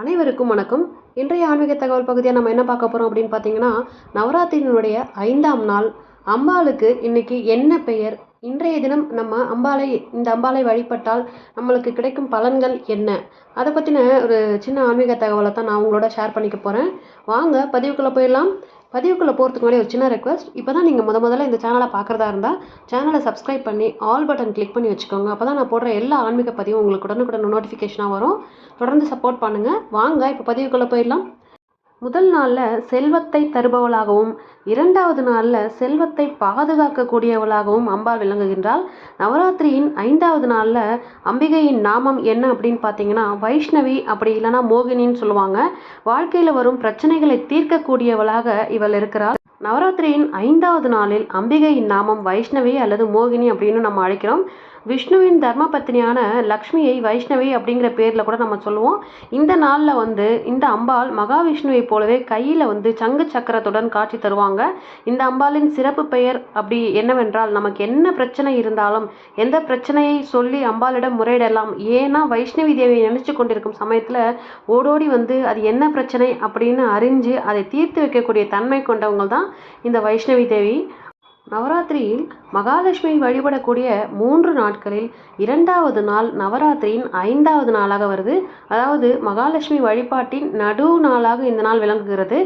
அனைவருக்கும் வணக்கம். இன்றைய ஆன்மீக தகவல் பகுதியாக நம்ம என்ன பார்க்க போகிறோம் அப்படின்னு பார்த்தீங்கன்னா நவராத்திரியினுடைய ஐந்தாம் நாள். அம்பாளுக்கு இன்னைக்கு என்ன பெயர்? இன்றைய தினம் நம்ம அம்பாளை இந்த அம்பாளை வழிபட்டால் நம்மளுக்கு கிடைக்கும் பலன்கள் என்ன? அதை பற்றின ஒரு சின்ன ஆன்மீக தகவலை தான் நான் உங்களோட ஷேர் பண்ணிக்க போகிறேன் வாங்க பதிவுக்குள்ளே போயிடலாம். பதிவுக்குள்ளே போகிறதுக்கு முன்னாடி ஒரு சின்ன ரெக்வஸ்ட் இப்போ தான் நீங்கள் முத முதல்ல இந்த சேனலை பார்க்குறதா இருந்தால் சேனலை சப்ஸ்கிரைப் பண்ணி ஆல் பட்டன் கிளிக் பண்ணி வச்சுக்கோங்க. அப்போ தான் நான் போடுற எல்லா ஆன்மீக பதிவும் உங்களுக்கு உடனுக்குடன் நோட்டிஃபிகேஷனாக வரும். தொடர்ந்து சப்போர்ட் பண்ணுங்கள் வாங்க இப்போ பதிவுக்குள்ளே போயிடலாம். முதல் நாளில் செல்வத்தை தருபவளாகவும் இரண்டாவது நாளில் செல்வத்தை பாதுகாக்கக்கூடியவளாகவும் அம்பாள் விளங்குகின்றாள். நவராத்திரியின் ஐந்தாவது நாளில் அம்பிகையின் நாமம் என்ன அப்படின்னு பார்த்தீங்கன்னா வைஷ்ணவி அப்படி இல்லைன்னா மோகினின்னு சொல்லுவாங்க. வாழ்க்கையில் வரும் பிரச்சனைகளை தீர்க்கக்கூடியவளாக இவள் இருக்கிறாள். நவராத்திரியின் ஐந்தாவது நாளில் அம்பிகையின் நாமம் வைஷ்ணவி அல்லது மோகினி அப்படின்னு நம்ம அழைக்கிறோம். விஷ்ணுவின் தர்ம பத்னியான லக்ஷ்மியை வைஷ்ணவி அப்படிங்கிற பேரில் கூட நம்ம சொல்லுவோம். இந்த நாளில் வந்து இந்த அம்பாள் மகாவிஷ்ணுவை போலவே கையில் வந்து சங்கு சக்கரத்துடன் காட்சி தருவாங்க. இந்த அம்பாளின் சிறப்பு பெயர் அப்படி என்னவென்றால் நமக்கு என்ன பிரச்சனை இருந்தாலும் எந்த பிரச்சனையை சொல்லி அம்பாளிடம் முறையிடலாம் ஏன்னா வைஷ்ணவி தேவியை நினச்சி கொண்டிருக்கும் சமயத்தில் ஓடோடி வந்து அது என்ன பிரச்சனை அப்படின்னு அறிஞ்சு அதை தீர்த்து வைக்கக்கூடிய தன்மை கொண்டவங்க தான் இந்த வைஷ்ணவி தேவி. நவராத்திரியில் மகாலட்சுமி வழிபடக்கூடிய மூன்று நாட்களில் இரண்டாவது நாள் நவராத்திரியின் ஐந்தாவது நாளாக வருது. அதாவது மகாலட்சுமி வழிபாட்டின் நடு நாளாக இந்த நாள் விளங்குகிறது.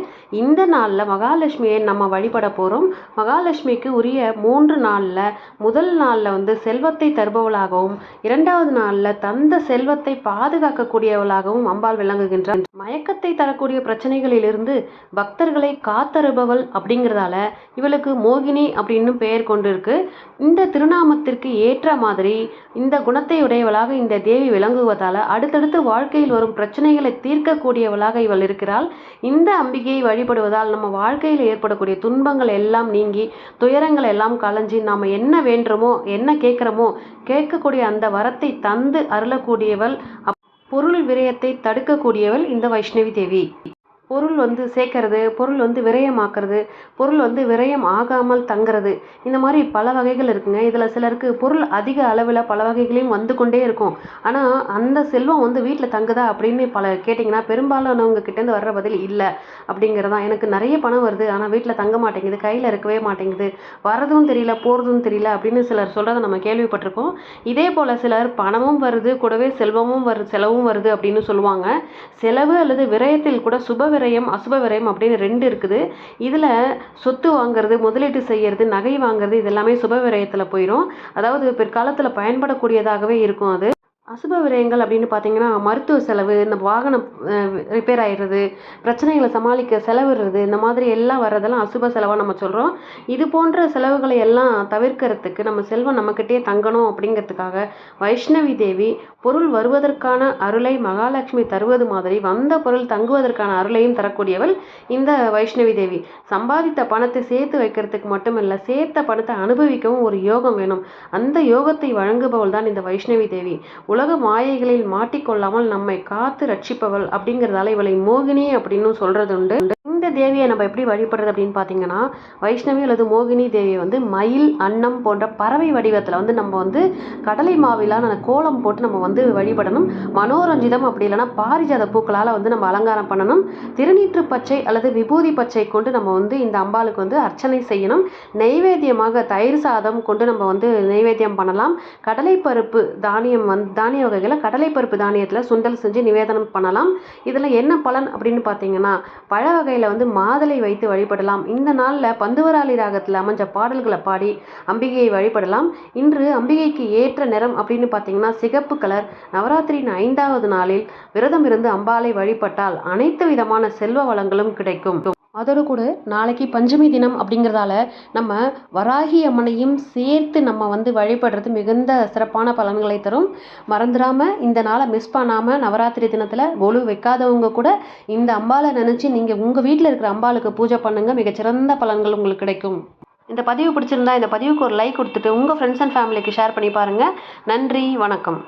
இந்த நாளில் மகாலட்சுமியை நம்ம வழிபட போகிறோம் மகாலட்சுமிக்கு உரிய மூன்று நாளில் முதல் நாளில் வந்து செல்வத்தை தருபவளாகவும் இரண்டாவது நாளில் தந்த செல்வத்தை பாதுகாக்கக்கூடியவளாகவும் அம்பாள் விளங்குகின்றார் மயக்கத்தை தரக்கூடிய பிரச்சனைகளிலிருந்து பக்தர்களை காத்தருபவள் அப்படிங்கிறதால இவளுக்கு மோகினி அப்படின்னு பெயர் கொண்டிருக்கு. இந்த திருநாமத்திற்கு ஏற்ற மாதிரி இந்த குணத்தை உடையவளாக இந்த தேவி விளங்குவதால் அடுத்தடுத்து வாழ்க்கையில் வரும் பிரச்சனைகளை தீர்க்கக்கூடியவளாக இவள் இருக்கிறாள். இந்த அம்பிகையை வழிபடுவதால் நம்ம வாழ்க்கையில் ஏற்படக்கூடிய துன்பங்கள் எல்லாம் நீங்கி துயரங்கள் எல்லாம் களைஞ்சி நாம் என்ன வேண்டுமோ என்ன கேட்குறோமோ கேட்கக்கூடிய அந்த வரத்தை தந்து அருளக்கூடியவள் பொருள் விரயத்தை தடுக்கக்கூடியவள் இந்த வைஷ்ணவி தேவி. பொருள் வந்து சேர்க்கறது பொருள் வந்து விரயமாக்குறது பொருள் வந்து விரயம் ஆகாமல் தங்குறது இந்த மாதிரி பல வகைகள் இருக்குங்க. இதில் சிலருக்கு பொருள் அதிக அளவில் பல வகைகளையும் வந்து கொண்டே இருக்கும். ஆனால் அந்த செல்வம் வந்து வீட்டில் தங்குதா அப்படின்னு பல கேட்டிங்கன்னா பெரும்பாலானவங்க கிட்டேருந்து வர்ற பதில் இல்லை அப்படிங்கிறதான் எனக்கு நிறைய பணம் வருது. ஆனால் வீட்டில் தங்க மாட்டேங்குது கையில் இருக்கவே மாட்டேங்குது வரதும் தெரியல போகிறதும் தெரியல அப்படின்னு சிலர் சொல்கிறத நம்ம கேள்விப்பட்டிருக்கோம். இதே போல் சிலர் பணமும் வருது கூடவே செல்வமும் வருது செலவும் வருது அப்படின்னு சொல்லுவாங்க. செலவு அல்லது விரயத்தில் கூட சுப விரயம் அசுப விரயம் அப்படின்னு ரெண்டு இருக்குது. இதில் சொத்து வாங்குறது முதலீட்டு செய்யறது நகை வாங்குறது இது எல்லாமே சுப விரயத்தில் போயிடும் அதாவது பிற்காலத்தில் பயன்படக்கூடியதாகவே இருக்கும் அது. அசுப விரயங்கள் அப்படின்னு பார்த்தீங்கன்னா மருத்துவ செலவு இந்த வாகனம் ரிப்பேர் ஆகிடுறது பிரச்சனைகளை சமாளிக்க செலவிடுறது இந்த மாதிரி எல்லாம் வர்றதெல்லாம் அசுப செலவாக நம்ம சொல்கிறோம் இது போன்ற செலவுகளை எல்லாம் தவிர்க்கிறதுக்கு நம்ம செல்வம் நம்மக்கிட்டே தங்கணும் அப்படிங்கிறதுக்காக வைஷ்ணவி தேவி பொருள் வருவதற்கான அருளை மகாலட்சுமி தருவது மாதிரி வந்த பொருள் தங்குவதற்கான அருளையும் தரக்கூடியவள் இந்த வைஷ்ணவி தேவி. சம்பாதித்த பணத்தை சேர்த்து வைக்கிறதுக்கு மட்டும் இல்லை சேர்த்த பணத்தை அனுபவிக்கவும் ஒரு யோகம் வேணும். அந்த யோகத்தை வழங்குபவள் தான் இந்த வைஷ்ணவி தேவி. உலக மாயைகளில் மாட்டிக்கொள்ளாமல் நம்மை காத்து ரட்சிப்பவள் அப்படிங்கிறதால இவளை மோகினி அப்படின்னு சொல்றது உண்டு இந்த தேவியை நம்ம எப்படி வழிபடுறது அப்படின்னு பார்த்தீங்கன்னா வைஷ்ணவி அல்லது மோகினி தேவியை வந்து மயில் அன்னம் போன்ற பறவை வடிவத்தில் வந்து நம்ம வந்து கடலை மாவிலான கோலம் போட்டு நம்ம வந்து வழிபடணும். மனோரஞ்சிதம் அப்படி இல்லைன்னா பாரிஜாத பூக்களால் வந்து நம்ம அலங்காரம் பண்ணணும். திருநீற்று பச்சை அல்லது விபூதி பச்சை கொண்டு நம்ம வந்து இந்த அம்பாளுக்கு வந்து அர்ச்சனை செய்யணும். நெய்வேத்தியமாக தயிர் சாதம் கொண்டு நம்ம வந்து நெய்வேத்தியம் பண்ணலாம். கடலைப்பருப்பு தானியம் வந்து தானிய வகைகளில் கடலைப்பருப்பு தானியத்தில் சுண்டல் செஞ்சு நிவேதனம் பண்ணலாம். இதில் என்ன பலன் அப்படின்னு பார்த்தீங்கன்னா பழ வகையில் வந்து மாதளை வைத்து வழிபடலாம். இந்த நாளில் பந்துவராளி ராகத்தில் அமைஞ்ச பாடல்களை பாடி அம்பிகையை வழிபடலாம். இன்று அம்பிகைக்கு ஏற்ற நிறம் அப்படின்னு பார்த்தீங்கன்னா சிகப்பு கலர். நவராத்திரியின் ஐந்தாவது நாளில் விரதம் இருந்து அம்பாலை வழிபட்டால் அனைத்து விதமான செல்வ வளங்களும் கிடைக்கும். அதோடு கூட நாளைக்கு பஞ்சமி தினம் அப்படிங்கிறதால நம்ம வராகி அம்மனையும் சேர்த்து நம்ம வந்து வழிபடுறது மிகுந்த சிறப்பான பலன்களை தரும். மறந்துடாமல் இந்த நாளை மிஸ் பண்ணாமல் நவராத்திரி தினத்தில் கொலு வைக்காதவங்க கூட இந்த அம்பாலை நினச்சி நீங்கள் உங்கள் வீட்டில் இருக்கிற அம்பாளுக்கு பூஜை பண்ணுங்கள் மிகச்சிறந்த பலன்கள் உங்களுக்கு கிடைக்கும். இந்த பதிவு பிடிச்சிருந்தா இந்த பதிவுக்கு ஒரு லைக் கொடுத்துட்டு உங்கள் ஃப்ரெண்ட்ஸ் அண்ட் ஃபேமிலிக்கு ஷேர் பண்ணி பாருங்கள் நன்றி வணக்கம்.